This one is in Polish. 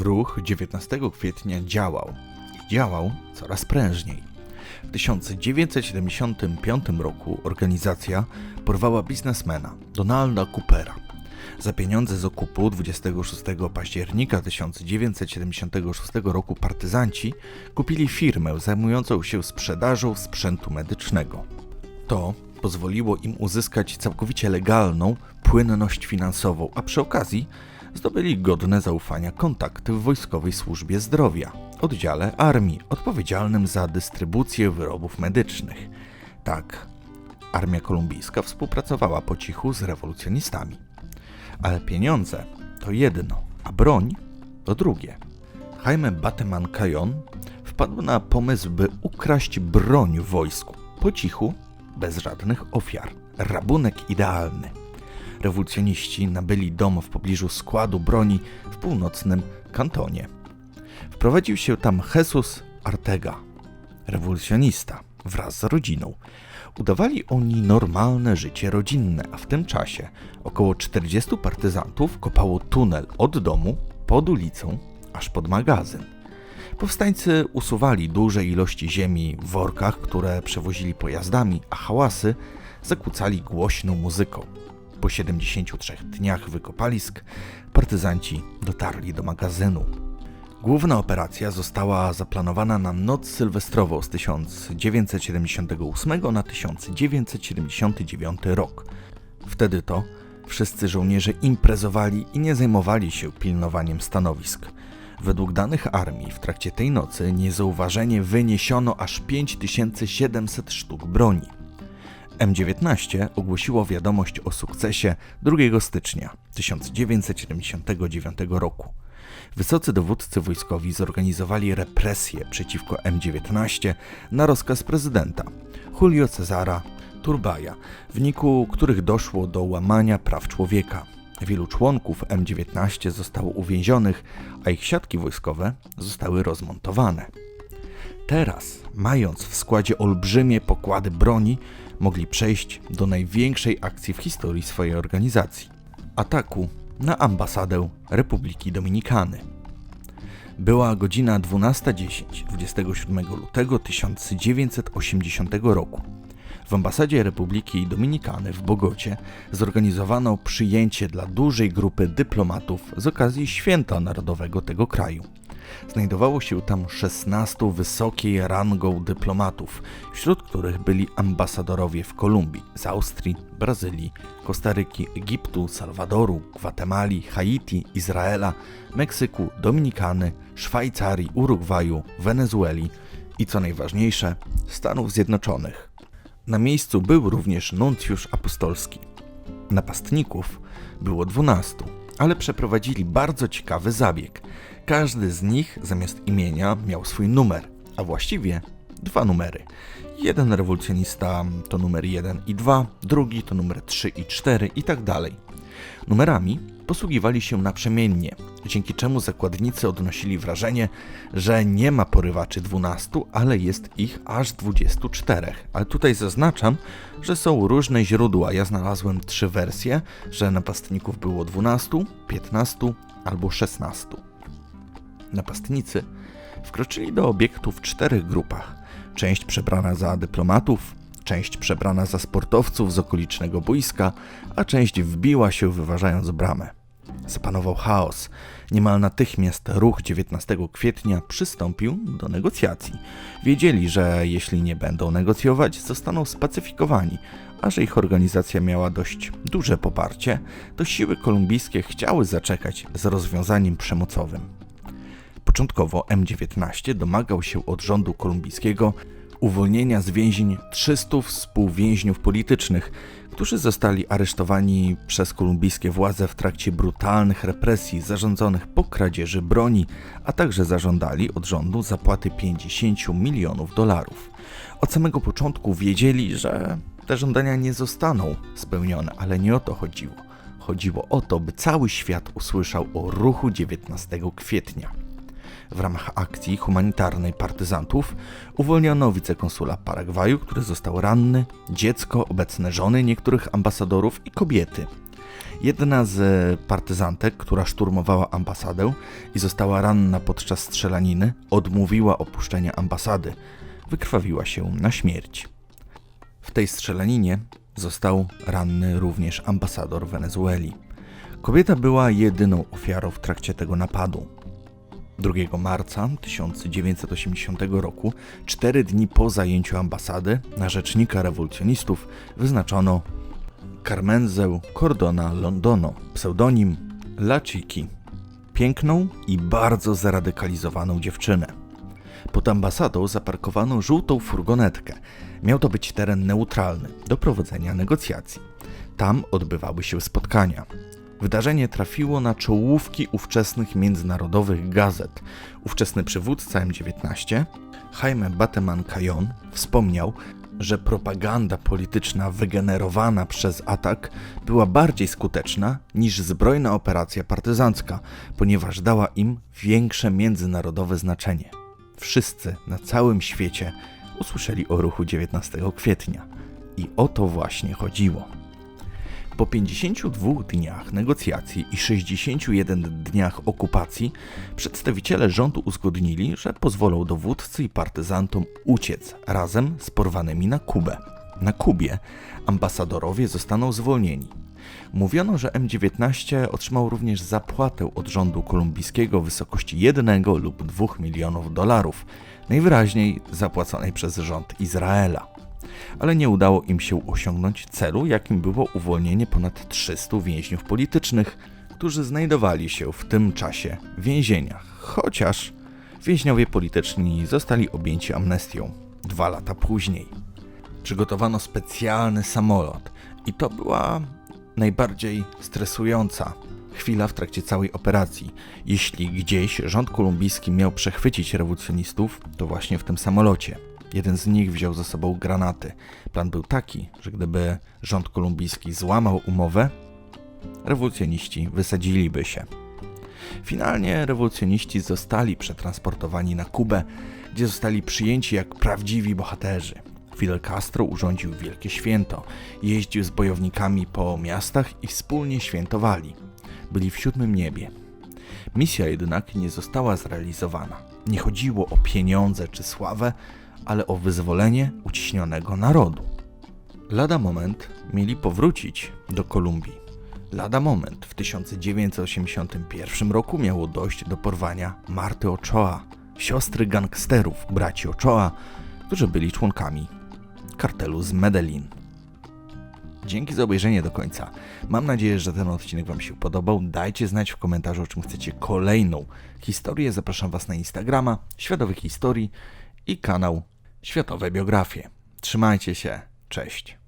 Ruch 19 kwietnia działał i działał coraz prężniej. W 1975 roku organizacja porwała biznesmena Donalda Coopera. Za pieniądze z okupu 26 października 1976 roku partyzanci kupili firmę zajmującą się sprzedażą sprzętu medycznego. To pozwoliło im uzyskać całkowicie legalną płynność finansową, a przy okazji zdobyli godne zaufania kontakty w Wojskowej Służbie Zdrowia, oddziale armii odpowiedzialnym za dystrybucję wyrobów medycznych. Tak, armia kolumbijska współpracowała po cichu z rewolucjonistami. Ale pieniądze to jedno, a broń to drugie. Jaime Bateman Cajon wpadł na pomysł, by ukraść broń w wojsku. Po cichu, bez żadnych ofiar. Rabunek idealny. Rewolucjoniści nabyli dom w pobliżu składu broni w północnym kantonie. Wprowadził się tam Jesus Artega, rewolucjonista, wraz z rodziną. Udawali oni normalne życie rodzinne, a w tym czasie około 40 partyzantów kopało tunel od domu pod ulicą aż pod magazyn. Powstańcy usuwali duże ilości ziemi w workach, które przewozili pojazdami, a hałasy zakłócali głośną muzyką. Po 73 dniach wykopalisk partyzanci dotarli do magazynu. Główna operacja została zaplanowana na noc sylwestrową z 1978 na 1979 rok. Wtedy to wszyscy żołnierze imprezowali i nie zajmowali się pilnowaniem stanowisk. Według danych armii w trakcie tej nocy niezauważenie wyniesiono aż 5700 sztuk broni. M19 ogłosiło wiadomość o sukcesie 2 stycznia 1979 roku. Wysocy dowódcy wojskowi zorganizowali represje przeciwko M19 na rozkaz prezydenta Julio Cezara Turbaja, w wyniku których doszło do łamania praw człowieka. Wielu członków M19 zostało uwięzionych, a ich siatki wojskowe zostały rozmontowane. Teraz, mając w składzie olbrzymie pokłady broni, mogli przejść do największej akcji w historii swojej organizacji ataku na ambasadę Republiki Dominikany. Była godzina 12.10 27 lutego 1980 roku. W ambasadzie Republiki Dominikany w Bogocie zorganizowano przyjęcie dla dużej grupy dyplomatów z okazji święta narodowego tego kraju. Znajdowało się tam 16 wysokiej rangą dyplomatów, wśród których byli ambasadorowie w Kolumbii, z Austrii, Brazylii, Kostaryki, Egiptu, Salwadoru, Gwatemali, Haiti, Izraela, Meksyku, Dominikany, Szwajcarii, Urugwaju, Wenezueli i co najważniejsze, Stanów Zjednoczonych. Na miejscu był również nuncjusz apostolski. Napastników było dwunastu, ale przeprowadzili bardzo ciekawy zabieg. Każdy z nich zamiast imienia miał swój numer, a właściwie dwa numery. Jeden rewolucjonista to numer 1 i 2, drugi to numer 3 i 4 i tak dalej. Numerami posługiwali się naprzemiennie, dzięki czemu zakładnicy odnosili wrażenie, że nie ma porywaczy 12, ale jest ich aż 24. Ale tutaj zaznaczam, że są różne źródła. Ja znalazłem trzy wersje, że napastników było 12, 15 albo 16. Napastnicy wkroczyli do obiektu w czterech grupach. Część przebrana za dyplomatów, część przebrana za sportowców z okolicznego boiska, a część wbiła się wyważając bramę. Zapanował chaos. Niemal natychmiast ruch 19 kwietnia przystąpił do negocjacji. Wiedzieli, że jeśli nie będą negocjować, zostaną spacyfikowani, a że ich organizacja miała dość duże poparcie, to siły kolumbijskie chciały zaczekać z rozwiązaniem przemocowym. Początkowo M19 domagał się od rządu kolumbijskiego uwolnienia z więzień 300 współwięźniów politycznych, którzy zostali aresztowani przez kolumbijskie władze w trakcie brutalnych represji zarządzonych po kradzieży broni, a także zażądali od rządu zapłaty 50 milionów dolarów. Od samego początku wiedzieli, że te żądania nie zostaną spełnione, ale nie o to chodziło. Chodziło o to, by cały świat usłyszał o ruchu 19 kwietnia. W ramach akcji humanitarnej partyzantów uwolniono wicekonsula Paragwaju, który został ranny, dziecko, obecne żony niektórych ambasadorów i kobiety. Jedna z e, partyzantek, która szturmowała ambasadę i została ranna podczas strzelaniny, odmówiła opuszczenia ambasady. Wykrwawiła się na śmierć. W tej strzelaninie został ranny również ambasador Wenezueli. Kobieta była jedyną ofiarą w trakcie tego napadu. 2 marca 1980 roku, cztery dni po zajęciu ambasady, na rzecznika rewolucjonistów wyznaczono Carmenzę Cordona Londono, pseudonim La Chiki. Piękną i bardzo zaradykalizowaną dziewczynę. Pod ambasadą zaparkowano żółtą furgonetkę. Miał to być teren neutralny do prowadzenia negocjacji. Tam odbywały się spotkania. Wydarzenie trafiło na czołówki ówczesnych międzynarodowych gazet. Ówczesny przywódca M19, Jaime Bateman Cajon, wspomniał, że propaganda polityczna wygenerowana przez atak była bardziej skuteczna niż zbrojna operacja partyzancka, ponieważ dała im większe międzynarodowe znaczenie. Wszyscy na całym świecie usłyszeli o ruchu 19 kwietnia. I o to właśnie chodziło. Po 52 dniach negocjacji i 61 dniach okupacji przedstawiciele rządu uzgodnili, że pozwolą dowódcy i partyzantom uciec razem z porwanymi na Kubę. Na Kubie ambasadorowie zostaną zwolnieni. Mówiono, że M19 otrzymał również zapłatę od rządu kolumbijskiego w wysokości 1 lub 2 milionów dolarów, najwyraźniej zapłaconej przez rząd Izraela ale nie udało im się osiągnąć celu, jakim było uwolnienie ponad 300 więźniów politycznych, którzy znajdowali się w tym czasie w więzieniach, chociaż więźniowie polityczni zostali objęci amnestią dwa lata później. Przygotowano specjalny samolot i to była najbardziej stresująca chwila w trakcie całej operacji. Jeśli gdzieś rząd kolumbijski miał przechwycić rewolucjonistów, to właśnie w tym samolocie. Jeden z nich wziął ze sobą granaty. Plan był taki, że gdyby rząd kolumbijski złamał umowę, rewolucjoniści wysadziliby się. Finalnie rewolucjoniści zostali przetransportowani na Kubę, gdzie zostali przyjęci jak prawdziwi bohaterzy. Fidel Castro urządził wielkie święto, jeździł z bojownikami po miastach i wspólnie świętowali. Byli w siódmym niebie. Misja jednak nie została zrealizowana. Nie chodziło o pieniądze czy sławę, ale o wyzwolenie uciśnionego narodu. Lada moment mieli powrócić do Kolumbii. Lada moment w 1981 roku miało dojść do porwania Marty Ochoa, siostry gangsterów braci Ochoa, którzy byli członkami kartelu z Medellin. Dzięki za obejrzenie do końca. Mam nadzieję, że ten odcinek Wam się podobał. Dajcie znać w komentarzu, o czym chcecie kolejną historię. Zapraszam Was na Instagrama, Światowych Historii i kanał Światowe Biografie. Trzymajcie się, cześć.